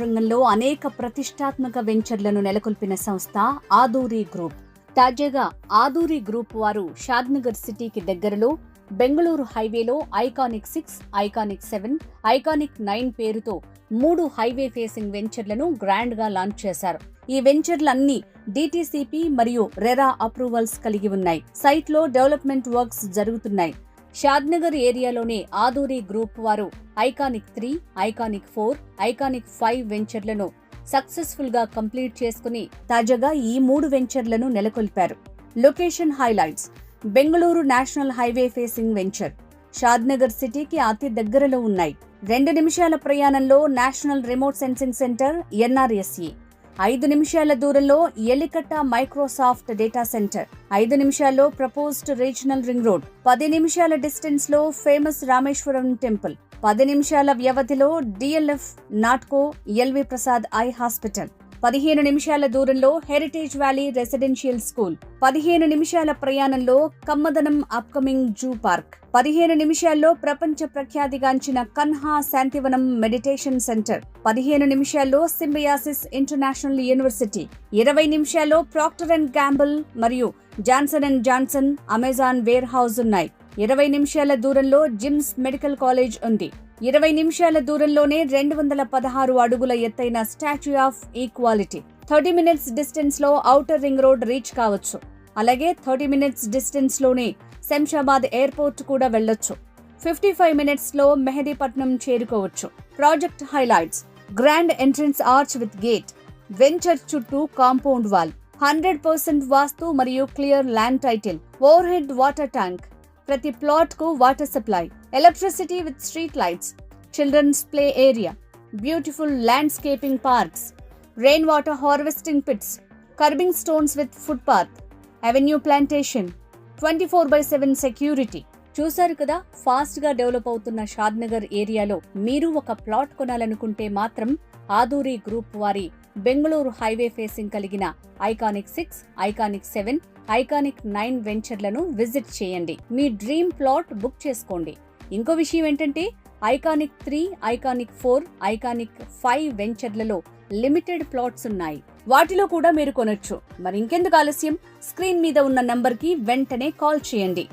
రంగంలో అనేక ప్రతిష్టాత్మక వెంచర్లను నెలకొల్పిన సంస్థ ఆదూరి గ్రూప్. తాజాగా ఆదూరి గ్రూప్ వారు షాద్నగర్ సిటీకి దగ్గరలో బెంగళూరు హైవేలో iconic six iconic seven iconic nine పేరుతో మూడు హైవే ఫేసింగ్ వెంచర్లను గ్రాండ్గా లాంచ్ చేశారు. ఈ వెంచర్లన్నీ డిటిసిపి మరియు రెరా అప్రూవల్స్ కలిగి ఉన్నాయి. సైట్లో డెవలప్మెంట్ వర్క్స్ జరుగుతున్నాయి. షాద్నగర్ ఏరియాలోని ఆదూరి గ్రూప్ వారు iconic three iconic four iconic five వెంచర్లను సక్సెస్ఫుల్గా కంప్లీట్ చేసుకుని తాజాగా ఈ మూడు వెంచర్లను నెలకొల్పారు. Location highlights Bengaluru national highway facing venture Shadnagar సిటీకి అతి దగ్గరలో ఉన్నాయి. రెండు నిమిషాల ప్రయాణంలో national remote sensing centre NRSE ఐదు నిమిషాల దూరంలో ఎలికట్ట మైక్రోసాఫ్ట్ డేటా సెంటర్. ఐదు నిమిషాల్లో ప్రపోజ్డ్ రీజనల్ రింగ్ రోడ్. పది నిమిషాల డిస్టెన్స్లో ఫేమస్ రామేశ్వరం టెంపుల్. పది నిమిషాల వ్యవధిలో DLF Natco LV Prasad eye hospital. పదిహేను నిమిషాల దూరంలో హెరిటేజ్ వ్యాలీ రెసిడెన్షియల్ స్కూల్. పదిహేను నిమిషాల ప్రయాణంలో కమ్మదనం అప్కమింగ్ జూ పార్క్. పదిహేను నిమిషాల్లో ప్రపంచ ప్రఖ్యాతిగాంచిన కన్హా శాంతివనం మెడిటేషన్ సెంటర్. పదిహేను నిమిషాల్లో సింబయాసిస్ ఇంటర్నేషనల్ యూనివర్సిటీ. ఇరవై నిమిషాల్లో ప్రాక్టర్ అండ్ గ్యాంబుల్ మరియు Johnson and Johnson Amazon warehouse ఉన్నాయి. ఇరవై నిమిషాల దూరంలో జిమ్స్ మెడికల్ కాలేజ్ ఉంది. ఇరవై నిమిషాల దూరంలోనే రెండు వందల పదహారు అడుగుల ఎత్తైన statue of equality. Thirty minutes డిస్టెన్స్లో ఔటర్ రింగ్ రోడ్ రీచ్ కావచ్చు. అలాగే థర్టీ మినిట్స్ డిస్టెన్స్లోనే శంషాబాద్ ఎయిర్పోర్ట్ కూడా వెళ్ళొచ్చు. ఫిఫ్టీ ఫైవ్ మినిట్స్లో మెహదీపట్నం చేరుకోవచ్చు. Project highlights. Grand entrance arch with gate. Venture చుట్టూ compound wall. Hundred percent vastu మరియు clear land title. Overhead water tank. ప్రతి ప్లాట్కు water supply electricity with street lights children's play area beautiful landscaping parks rain water harvesting pits curbing stones with footpath avenue plantation twenty four by seven security చూశారు కదా ఫాస్ట్గా develop అవుతున్న షాద్నగర్ ఏరియాలో మీరు ఒక plot కొనాలనుకుంటే మాత్రం Aduri group వారి బెంగళూరు హైవే ఫేసింగ్ కలిగిన iconic six iconic seven iconic nine వెంచర్లను visit చేయండి. మీ డ్రీమ్ ప్లాట్ బుక్ చేసుకోండి. ఇంకో విషయం ఏంటంటే iconic three iconic four iconic five వెంచర్లలో limited plots ఉన్నాయి. వాటిలో కూడా మీరు కొనొచ్చు. మరి ఇంకెందుకు ఆలస్యం? స్క్రీన్ మీద ఉన్న నంబర్కి వెంటనే కాల్ చేయండి.